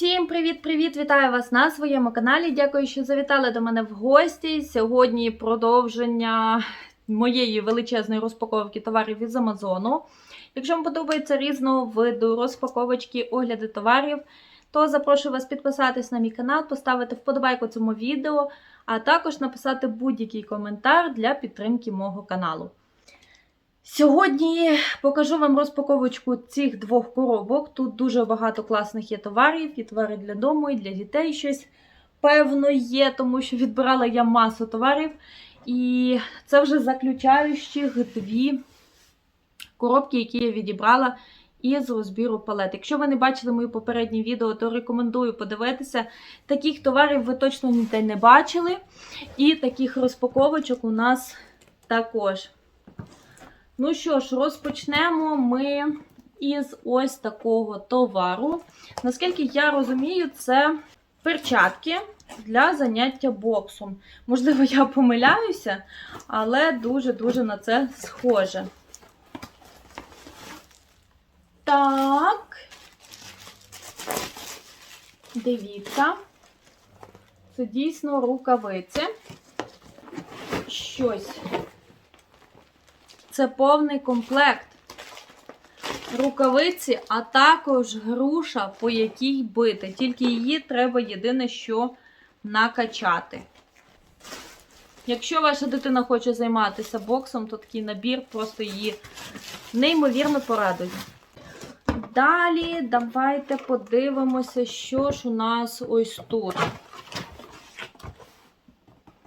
Всім привіт-привіт! Вітаю вас на своєму каналі. Дякую, що завітали до мене в гості. Сьогодні продовження моєї величезної розпаковки товарів із Амазону. Якщо вам подобається різного виду розпаковочки, огляди товарів, то запрошую вас підписатись на мій канал, поставити вподобайку цьому відео, а також написати будь-який коментар для підтримки мого каналу. Сьогодні покажу вам розпаковочку цих двох коробок. Тут дуже багато класних є товарів, і товари для дому, і для дітей щось певно є, тому що відбирала я масу товарів. І це вже заключаючих дві коробки, які я відібрала із розбіру палет. Якщо ви не бачили мої попередні відео, то рекомендую подивитися. Таких товарів ви точно ніде не бачили. І таких розпаковочок у нас також. Ну що ж, розпочнемо ми із ось такого товару. Наскільки я розумію, це перчатки для заняття боксом. Можливо, я помиляюся, але дуже-дуже на це схоже. Так. Дивіться. Це дійсно рукавиці. Щось. Це повний комплект. Рукавиці, а також груша, по якій бити. Тільки її треба єдине, що накачати. Якщо ваша дитина хоче займатися боксом, то такий набір просто її неймовірно порадує. Далі давайте подивимося, що ж у нас ось тут.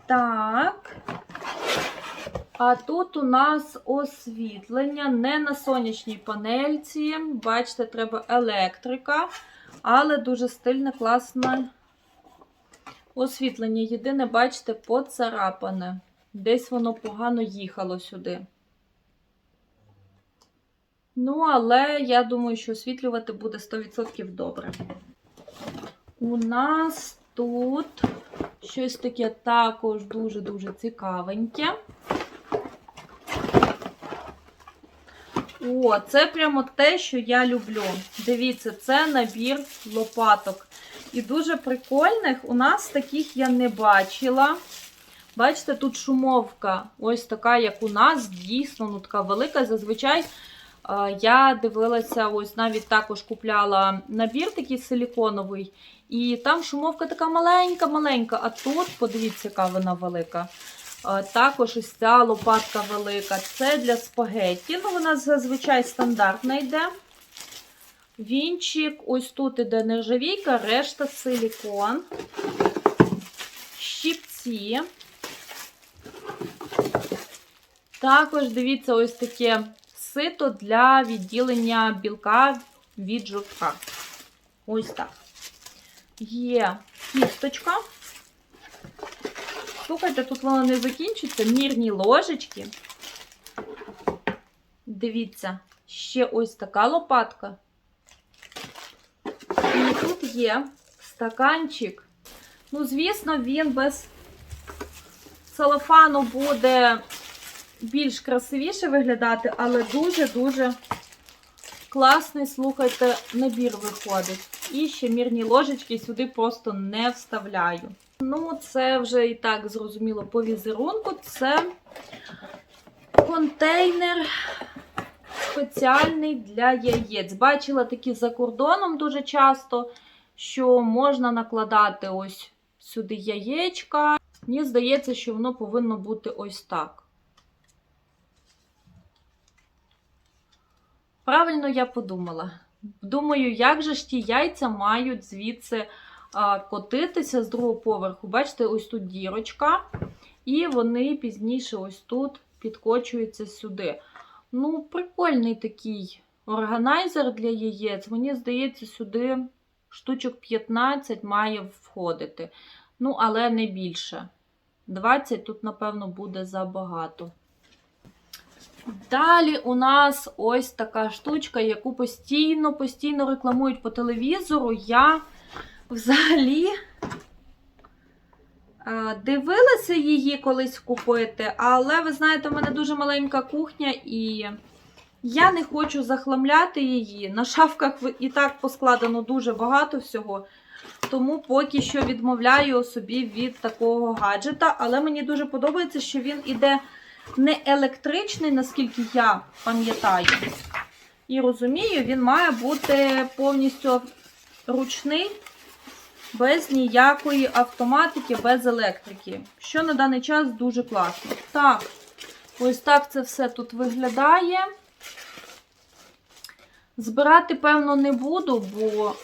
Так. А тут у нас освітлення не на сонячній панельці. Бачите, треба електрика, але дуже стильне, класне освітлення. Єдине, бачите, поцарапане. Десь воно погано їхало сюди. Ну, але я думаю, що освітлювати буде 100% добре. У нас тут щось таке також дуже-дуже цікавеньке. О, це прямо те, що я люблю. Дивіться, це набір лопаток. І дуже прикольних. У нас таких я не бачила. Бачите, тут шумовка. Ось така, як у нас, дійсно, ну така велика. Зазвичай е, я дивилася, ось навіть також купляла набір такий силіконовий. І там шумовка така маленька-маленька. А тут, подивіться, яка вона велика. Також ось ця лопатка велика. Це для спагетті. Ну, вона зазвичай стандартна йде. Вінчик, ось тут іде нержавійка, решта силікон. Щіпці. Також, дивіться, ось таке сито для відділення білка від жовтка. Ось так. Є кісточка. Слухайте, тут воно не закінчиться. Мірні ложечки. Дивіться, ще ось така лопатка. І тут є стаканчик. Ну, звісно, він без целофану буде більш красивіше виглядати, але дуже-дуже класний, слухайте, набір виходить. І ще мірні ложечки сюди просто не вставляю. Ну, це вже і так зрозуміло по візерунку. Це контейнер спеціальний для яєць. Бачила такі за кордоном дуже часто, що можна накладати ось сюди яєчка. Мені здається, що воно повинно бути ось так. Правильно я подумала. Думаю, як же ж ті яйця мають звідси котитися з другого поверху. Бачите, ось тут дірочка, і вони пізніше ось тут підкочуються сюди. Ну, прикольний такий органайзер для яєць. Мені здається, сюди штучок 15 має входити. Ну, але не більше. 20 тут, напевно, буде забагато. Далі у нас ось така штучка, яку постійно-постійно рекламують по телевізору. Я взагалі е, дивилася її колись купити, але ви знаєте, у мене дуже маленька кухня, і Я не хочу захламляти її. На шафках і так поскладено дуже багато всього. Тому поки що відмовляю собі від такого гаджета. Але мені дуже подобається, що він іде не електричний, наскільки я пам'ятаю. І розумію, він має бути повністю ручний, без ніякої автоматики, без електрики. Що на даний час дуже класно. Так, ось так це все тут виглядає. Збирати, певно, не буду, бо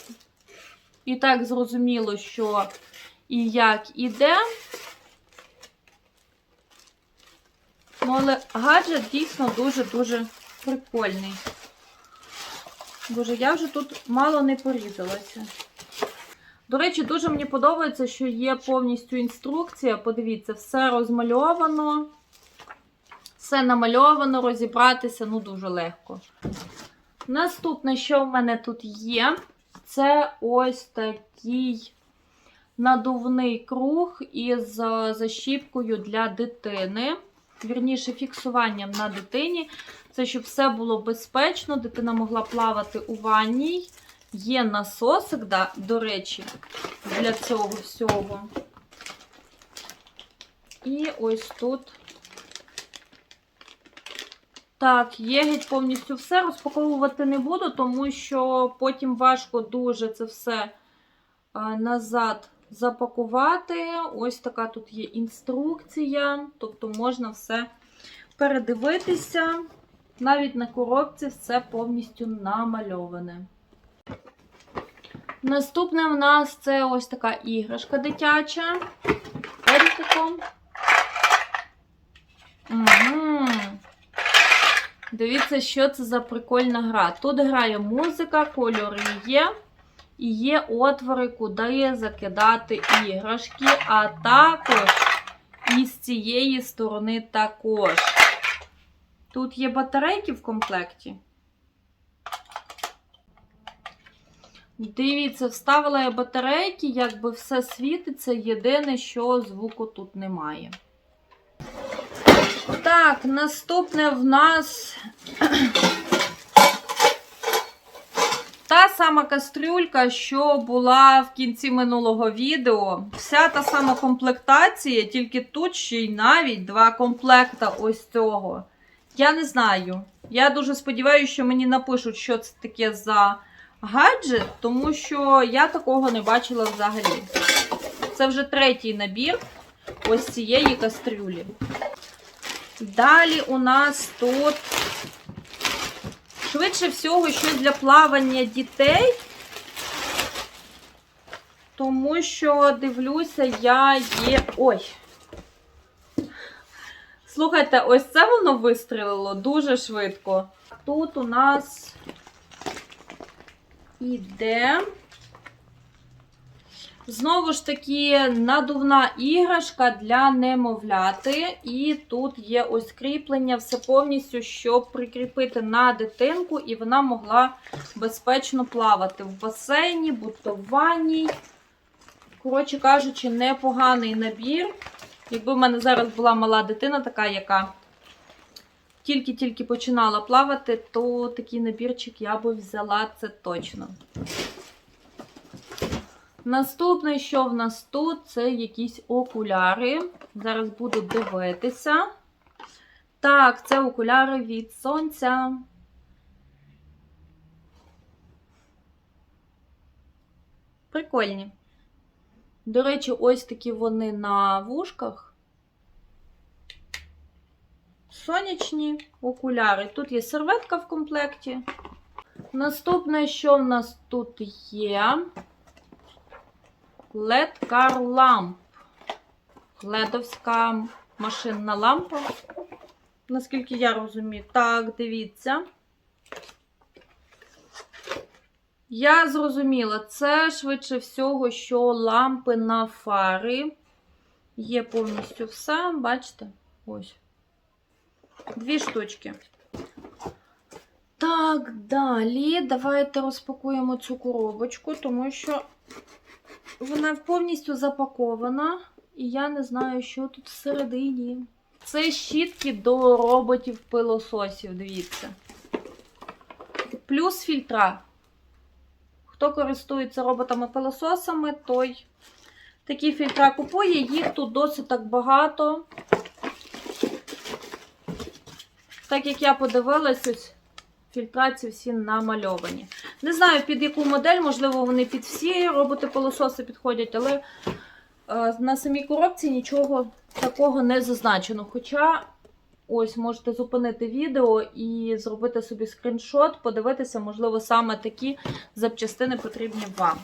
і так зрозуміло, що і як іде. Ну, але гаджет дійсно дуже-дуже прикольний. Боже, я вже тут мало не порізалася. До речі, дуже мені подобається, що є повністю інструкція. Подивіться, все розмальовано, все намальовано, розібратися ну дуже легко. Наступне, що в мене тут є, це ось такий надувний круг із защіпкою для дитини. Вірніше, фіксуванням на дитині. Це щоб все було безпечно, дитина могла плавати у ванній. Є насосик, да, до речі, для цього всього. І ось тут. Так, є геть повністю все. Розпаковувати не буду, тому що потім важко дуже це все назад запакувати. Ось така тут є інструкція, тобто можна все передивитися. Навіть на коробці все повністю намальоване. Наступне в нас це ось така іграшка дитяча. Угу. Дивіться, що це за прикольна гра. Тут грає музика, кольори є. І є отвори, куди закидати іграшки, а також і з цієї сторони також. Тут є батарейки в комплекті. Дивіться, вставила я батарейки, якби все світиться. Єдине, що звуку тут немає. Так, наступне в нас та сама кастрюлька, що була в кінці минулого відео. Вся та сама комплектація, тільки тут ще й навіть два комплекта ось цього. Я не знаю. Я дуже сподіваюся, що мені напишуть, що це таке за гаджет, тому що я такого не бачила взагалі. Це вже третій набір ось цієї кастрюлі. Далі у нас тут швидше всього щось для плавання дітей. Тому що дивлюся, я є. Ой. Слухайте, ось це воно вистрілило дуже швидко. Тут у нас іде. Знову ж таки, надувна іграшка для немовляти. І тут є ось кріплення, все повністю, щоб прикріпити на дитинку, і вона могла безпечно плавати в басейні, будь-то в ванній. Коротше кажучи, непоганий набір. Якби в мене зараз була мала дитина, така, яка тільки-тільки починала плавати, то такий набірчик я би взяла це точно. Наступне, що в нас тут, це якісь окуляри. Зараз буду дивитися. Так, це окуляри від сонця. Прикольні. До речі, ось такі вони на вушках. Сонячні окуляри. Тут є серветка в комплекті. Наступне, що в нас тут є? LED Car Lamp. Ледовська машинна лампа. Наскільки я розумію. Так, дивіться. Я зрозуміла, це швидше всього, що лампи на фари. Є повністю все, бачите? Ось. Дві штучки. Так, далі давайте розпакуємо цю коробочку, тому що вона повністю запакована, і я не знаю, що тут всередині. Це щітки до роботів-пилососів, дивіться. Плюс фільтра. Хто користується роботами-пилососами, той такі фільтра купує. Їх тут досить так багато. Так як я подивилась, ось фільтрації всі намальовані. Не знаю, під яку модель, можливо, вони під всі роботи-пилососи підходять, але е, на самій коробці нічого такого не зазначено. Хоча, ось можете зупинити відео і зробити собі скріншот, подивитися, можливо, саме такі запчастини потрібні вам.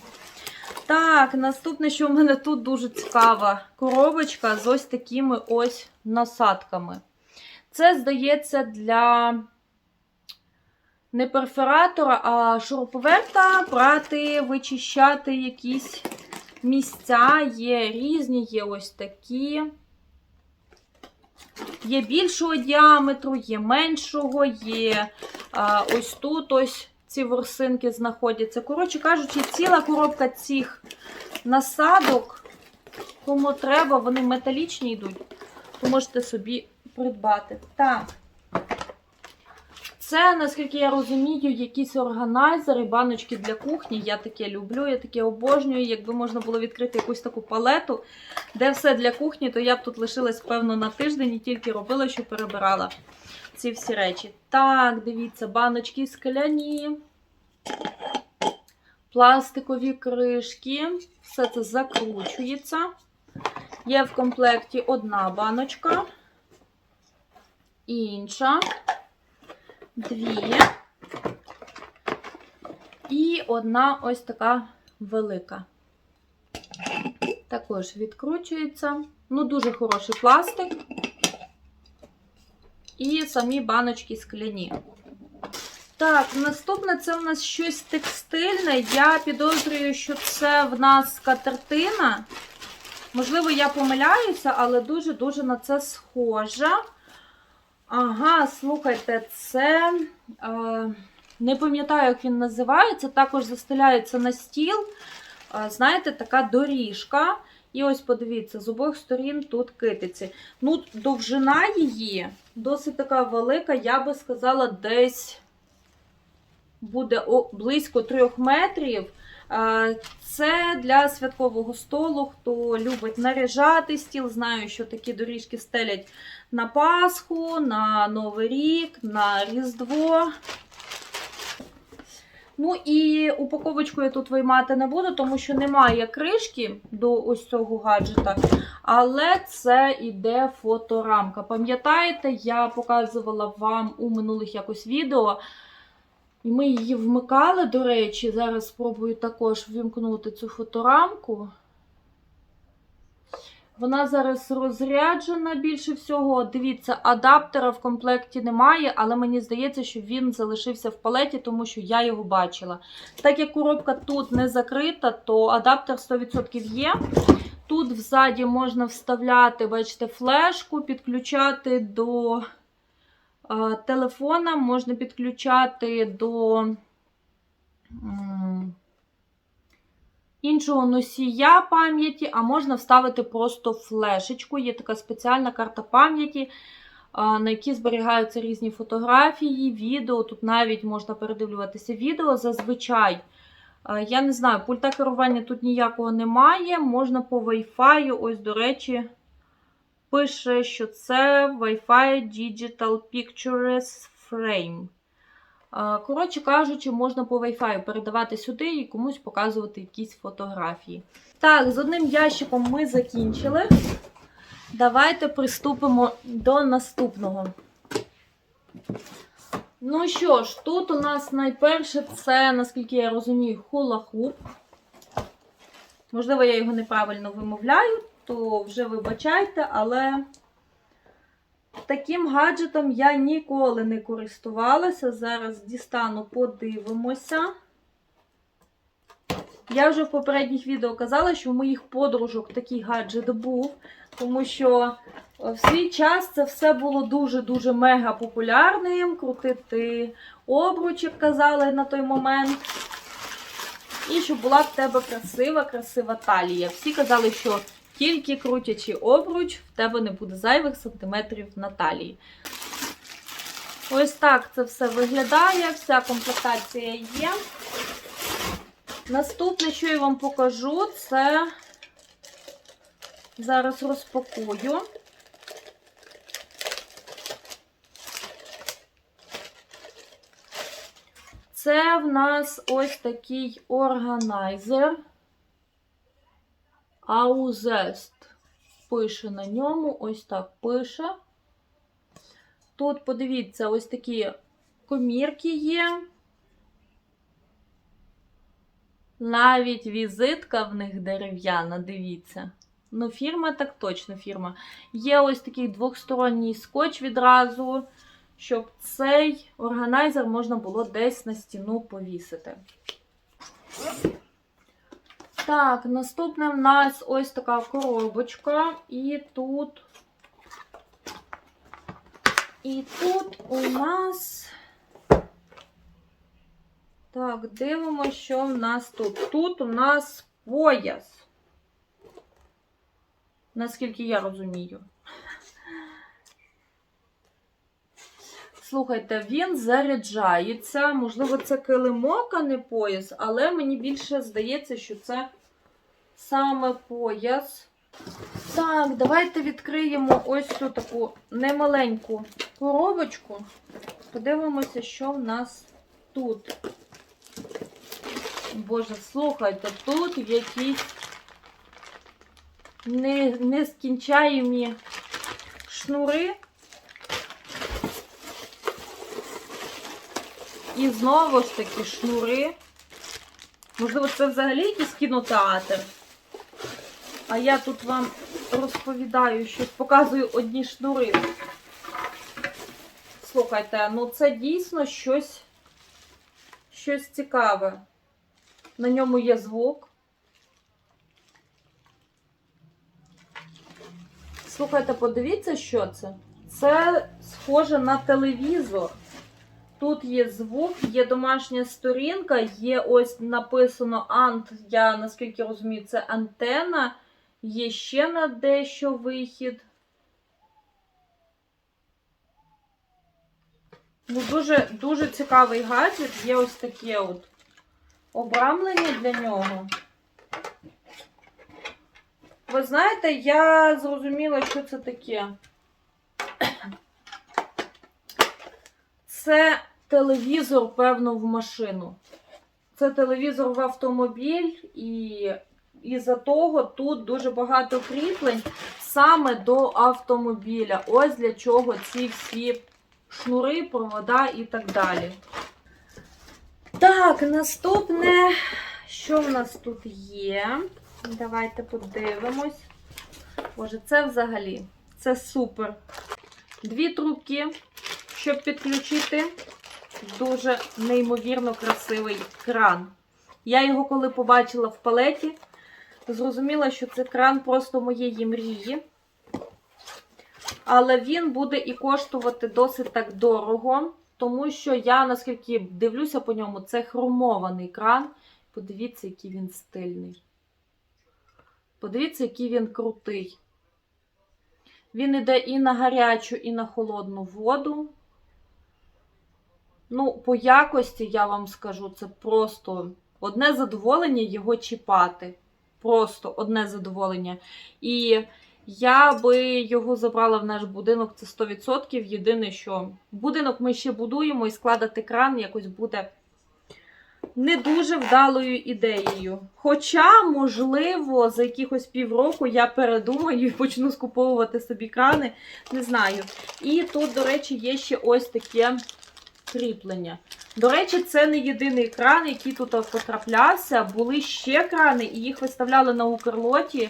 Так, наступне, що в мене тут дуже цікава коробочка з ось такими ось насадками. Це, здається, для не перфоратора, а шуруповерта брати, вичищати якісь місця. Є різні, є ось такі. Є більшого діаметру, є меншого, є а, ось тут ось ці ворсинки знаходяться. Коротше кажучи, ціла коробка цих насадок, кому треба, вони металічні йдуть, то можете собі придбати. Так. Це, наскільки я розумію, якісь органайзери, баночки для кухні. Я таке люблю, я таке обожнюю. Якби можна було відкрити якусь таку палету, де все для кухні, то я б тут лишилась, певно, на тиждень і тільки робила, що перебирала ці всі речі. Так, дивіться, баночки скляні, пластикові кришки. Все це закручується. Є в комплекті одна баночка, інша дві. І одна ось така велика. Також відкручується. Ну, дуже хороший пластик. І самі баночки скляні. Так, наступне це в нас щось текстильне. Я підозрюю, що це в нас катертина. Можливо, я помиляюся, але дуже-дуже на це схожа. Ага, слухайте, це е, не пам'ятаю, як він називається. Також застеляється на стіл. Е, знаєте, така доріжка. І ось подивіться, з обох сторін тут китиці. Ну, довжина її досить така велика, я би сказала, десь буде близько 3 метрів. Це для святкового столу. Хто любить наряжати стіл, знаю, що такі доріжки стелять на Пасху, на Новий рік, на Різдво. Ну і упаковочку я тут виймати не буду, тому що немає кришки до ось цього гаджета. Але це іде фоторамка. Пам'ятаєте, я показувала вам у минулих якось відео. І ми її вмикали, до речі, зараз спробую також ввімкнути цю фоторамку. Вона зараз розряджена більше всього. Дивіться, адаптера в комплекті немає, але мені здається, що він залишився в палеті, тому що я його бачила. Так як коробка тут не закрита, то адаптер 100% є. Тут взаді можна вставляти, бачите, флешку, підключати до телефона, можна підключати до. іншого носія пам'яті, а можна вставити просто флешечку. Є така спеціальна карта пам'яті, на якій зберігаються різні фотографії, відео. Тут навіть можна передивлюватися відео. Зазвичай, я не знаю, пульта керування тут ніякого немає. Можна по Wi-Fi, ось, до речі, пише, що це Wi-Fi Digital Pictures Frame. Коротше кажучи, можна по Wi-Fi передавати сюди і комусь показувати якісь фотографії. Так, з одним ящиком ми закінчили. Давайте приступимо до наступного. Ну що ж, тут у нас найперше це, наскільки я розумію, хула-хуп. Можливо, я його неправильно вимовляю, то вже вибачайте, але Таким гаджетом я ніколи не користувалася. Зараз дістану, подивимося. Я вже в попередніх відео казала, що у моїх подружок такий гаджет був, тому що в свій час це все було дуже-дуже мега популярним. Крутити обручик казали на той момент. І щоб була в тебе красива, красива талія. Всі казали, що тільки крутячи обруч, в тебе не буде зайвих сантиметрів на талії. Ось так це все виглядає, вся комплектація є. Наступне, що я вам покажу, це зараз розпакую. Це в нас ось такий органайзер. Аузест. Пише на ньому, ось так пише. Тут, подивіться, ось такі комірки є. Навіть візитка в них дерев'яна, дивіться. Ну, фірма так точно фірма. Є ось такий двохсторонній скотч відразу, щоб цей органайзер можна було десь на стіну повісити. Так, наступне в нас ось така коробочка, і тут. І тут у нас. Так, дивимося, що в нас тут. Тут у нас пояс. Наскільки я розумію. Слухайте, він заряджається. Можливо, це килимок, а не пояс, але мені більше здається, що це саме пояс. Так, давайте відкриємо ось цю таку немаленьку коробочку. Подивимося, що в нас тут. Боже, слухайте, тут якісь нескінчаємі шнури. І знову ж таки шнури. Можливо, це взагалі якийсь кінотеатр. А я тут вам розповідаю, щось показую одні шнури. Слухайте, ну це дійсно щось, щось цікаве. На ньому є звук. Слухайте, подивіться, що це. Це схоже на телевізор. Тут є звук, є домашня сторінка, є ось написано Ант, я наскільки розумію, це антена. Є ще на дещо вихід. Ну, Дуже дуже цікавий гаджет. Є ось таке от обрамлення для нього. Ви знаєте, я зрозуміла, що це таке. Це телевізор, певно, в машину. Це телевізор в автомобіль, і із-за того тут дуже багато кріплень саме до автомобіля. Ось для чого ці всі шнури, провода і так далі. Так, наступне, що в нас тут є? Давайте подивимось. Боже, це взагалі, це супер. Дві трубки, щоб підключити дуже неймовірно красивий кран. Я його, коли побачила в палеті, зрозуміла, що це кран просто моєї мрії. Але він буде і коштувати досить так дорого, тому що я, наскільки дивлюся по ньому, це хромований кран. Подивіться, який він стильний. Подивіться, який він крутий. Він іде і на гарячу, і на холодну воду. Ну, по якості, я вам скажу, це просто одне задоволення його чіпати. Просто одне задоволення. І я би його забрала в наш будинок, це 100%. Єдине, що будинок ми ще будуємо і складати кран якось буде не дуже вдалою ідеєю. Хоча, можливо, за якихось півроку я передумаю і почну скуповувати собі крани. Не знаю. І тут, до речі, є ще ось таке кріплення. До речі, це не єдиний кран, який тут потраплявся. Були ще крани, і їх виставляли на Укрлоті.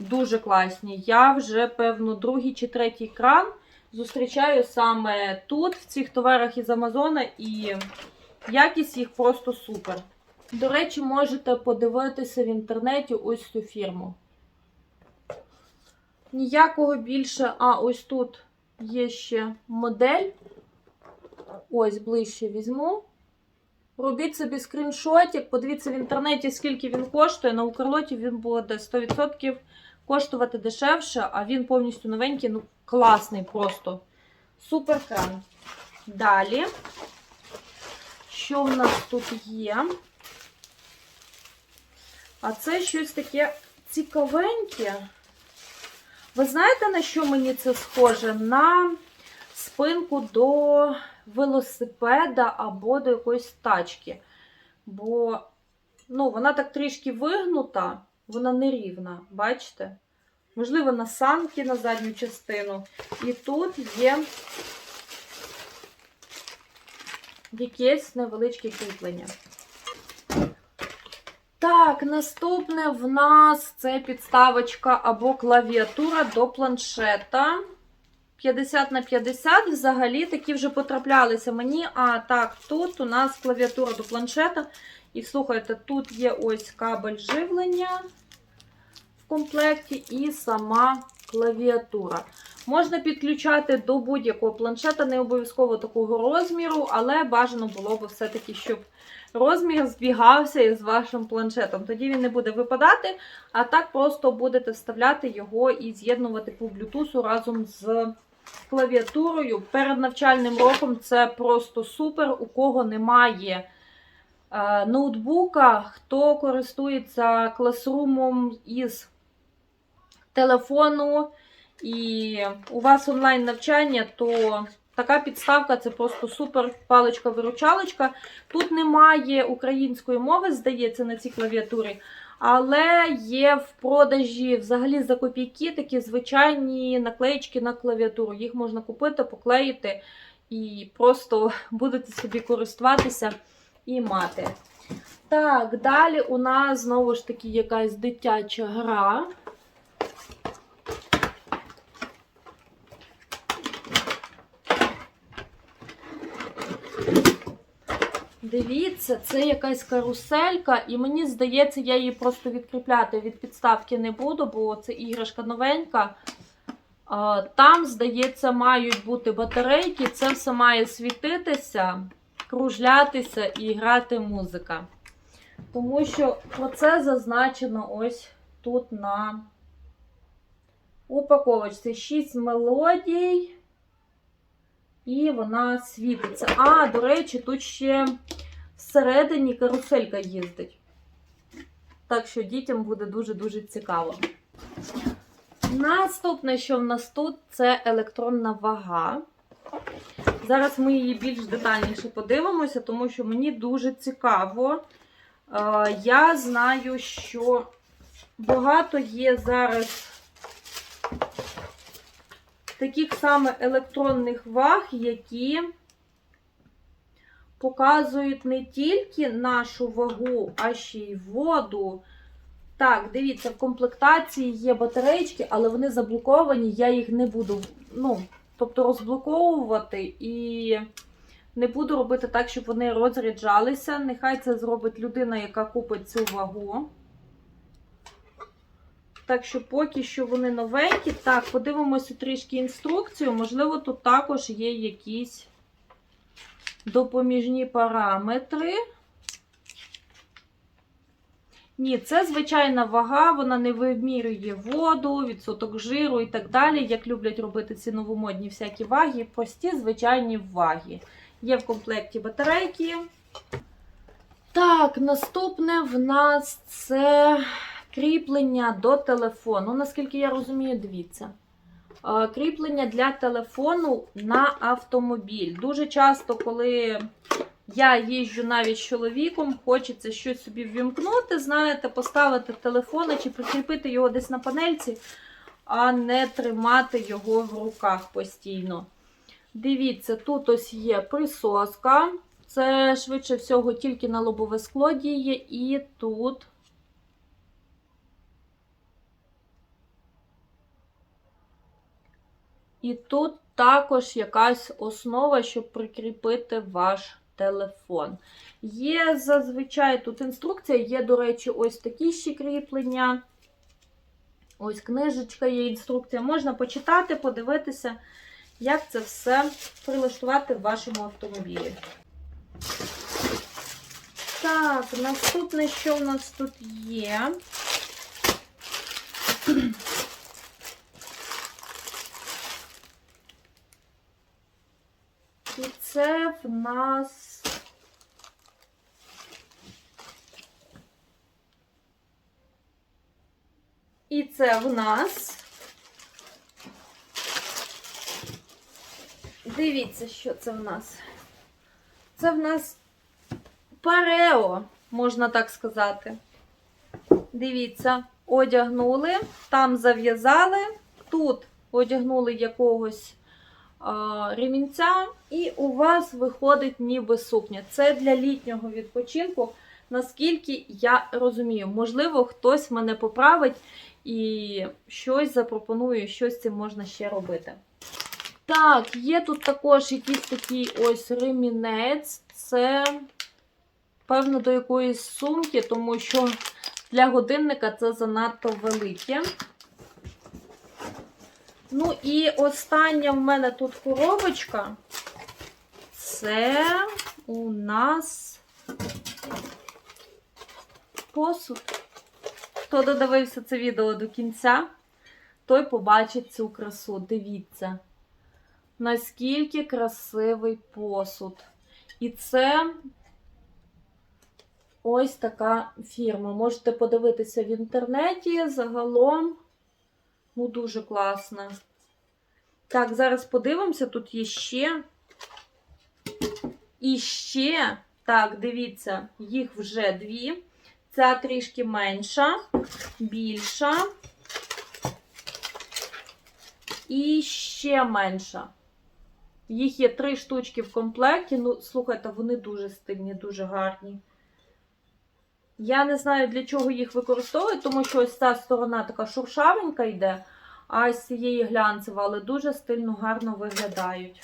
Дуже класні. Я вже, певно, другий чи третій кран зустрічаю саме тут, в цих товарах із Амазона, і якість їх просто супер. До речі, можете подивитися в інтернеті ось цю фірму. Ніякого більше, а ось тут є ще модель. Ось ближче візьму. Робіть собі скріншотик, подивіться в інтернеті, скільки він коштує. На Укрлоті він буде 100% коштувати дешевше, а він повністю новенький, ну класний просто. Супер кран. Далі, що в нас тут є? А це щось таке цікавеньке. Ви знаєте, на що мені це схоже? На спинку до велосипеда або до якоїсь тачки. Бо ну, вона так трішки вигнута, вона нерівна, бачите? Можливо, на санки на задню частину. І тут є якесь невеличке кріплення. Так, наступне в нас це підставочка або клавіатура до планшета. 50 на 50 взагалі такі вже потраплялися мені. А так, тут у нас клавіатура до планшета. І слухайте, тут є ось кабель живлення в комплекті і сама клавіатура. Можна підключати до будь-якого планшета, не обов'язково такого розміру, але бажано було б все-таки, щоб розмір збігався із вашим планшетом. Тоді він не буде випадати, а так просто будете вставляти його і з'єднувати по блютусу разом з клавіатурою. Перед навчальним роком це просто супер. У кого немає е, ноутбука, хто користується класрумом із телефону, і у вас онлайн навчання, то така підставка це просто супер паличка-виручалочка. Тут немає української мови, здається, на цій клавіатурі. Але є в продажі взагалі за копійки такі звичайні наклеїчки на клавіатуру. Їх можна купити, поклеїти і просто будете собі користуватися і мати. Так, далі у нас знову ж таки якась дитяча гра. Дивіться, це якась каруселька, і мені здається, я її просто відкріпляти від підставки не буду, бо це іграшка новенька. Там, здається, мають бути батарейки, це все має світитися, кружлятися і грати музика. Тому що про це зазначено ось тут на упаковочці 6 мелодій. І вона світиться. А, до речі, тут ще всередині каруселька їздить. Так що дітям буде дуже-дуже цікаво. Наступне, що в нас тут, це електронна вага. Зараз ми її більш детальніше подивимося, тому що мені дуже цікаво. Е, Я знаю, що багато є зараз таких саме електронних ваг, які показують не тільки нашу вагу, а ще й воду. Так, дивіться, в комплектації є батарейки, але вони заблоковані, я їх не буду, ну, тобто розблоковувати і не буду робити так, щоб вони розряджалися. Нехай це зробить людина, яка купить цю вагу. Так що поки що вони новенькі. Так, подивимося трішки інструкцію. Можливо, тут також є якісь допоміжні параметри. Ні, це звичайна вага, вона не вимірює воду, відсоток жиру і так далі. Як люблять робити ці новомодні всякі ваги, прості звичайні ваги. Є в комплекті батарейки. Так, наступне в нас це кріплення до телефону. Наскільки я розумію, дивіться. Е, Кріплення для телефону на автомобіль. Дуже часто, коли я їжджу навіть з чоловіком, хочеться щось собі ввімкнути, знаєте, поставити телефон чи прикріпити його десь на панельці, а не тримати його в руках постійно. Дивіться, тут ось є присоска. Це швидше всього тільки на лобове скло діє, і тут. І тут також якась основа, щоб прикріпити ваш телефон. Є зазвичай тут інструкція, є, до речі, ось такі ще кріплення. Ось книжечка є інструкція. Можна почитати, подивитися, як це все прилаштувати в вашому автомобілі. Так, наступне, що в нас тут є? І це в нас. І це в нас. Дивіться, що це в нас. Це в нас парео, можна так сказати. Дивіться, одягнули, там зав'язали, тут одягнули якогось ремінця, і у вас виходить ніби сукня. Це для літнього відпочинку, наскільки я розумію. Можливо, хтось мене поправить і щось запропонує, щось з цим можна ще робити. Так, є тут також якийсь такий ось ремінець. Це, певно, до якоїсь сумки, тому що для годинника це занадто велике. Ну і остання в мене тут коробочка. Це у нас посуд. Хто додивився це відео до кінця, той побачить цю красу. Дивіться, наскільки красивий посуд. І це ось така фірма. Можете подивитися в інтернеті. Загалом, ну, дуже класна. Так, зараз подивимося, тут є ще. І ще, так, дивіться, їх вже дві. Ця трішки менша, більша. І ще менша. Їх є три штучки в комплекті. Ну, слухайте, вони дуже стильні, дуже гарні. Я не знаю, для чого їх використовують, тому що ось ця сторона така шуршавенька йде, а з цієї глянцева, але дуже стильно, гарно виглядають.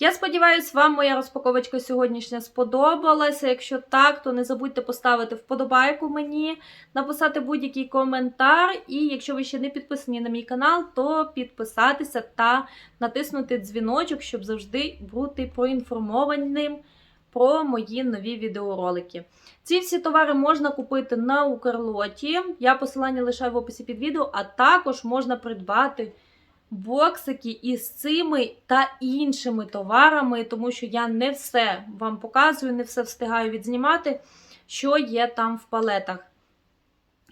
Я сподіваюся, вам моя розпаковочка сьогоднішня сподобалася. Якщо так, то не забудьте поставити вподобайку мені, написати будь-який коментар. І якщо ви ще не підписані на мій канал, то підписатися та натиснути дзвіночок, щоб завжди бути проінформованим про мої нові відеоролики. Ці всі товари можна купити на Укрлоті. Я посилання лишаю в описі під відео, а також можна придбати боксики із цими та іншими товарами, тому що я не все вам показую, не все встигаю відзнімати, що є там в палетах.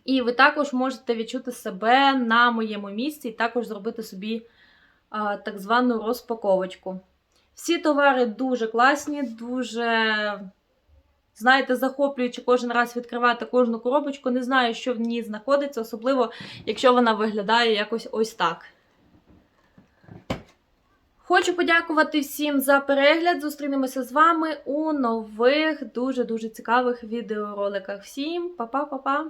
І ви також можете відчути себе на моєму місці і також зробити собі так звану розпаковочку. Всі товари дуже класні, дуже, знаєте, захоплюючи кожен раз відкривати кожну коробочку. Не знаю, що в ній знаходиться, особливо, якщо вона виглядає якось ось так. Хочу подякувати всім за перегляд. Зустрінемося з вами у нових дуже-дуже цікавих відеороликах. Всім па-па-па-па!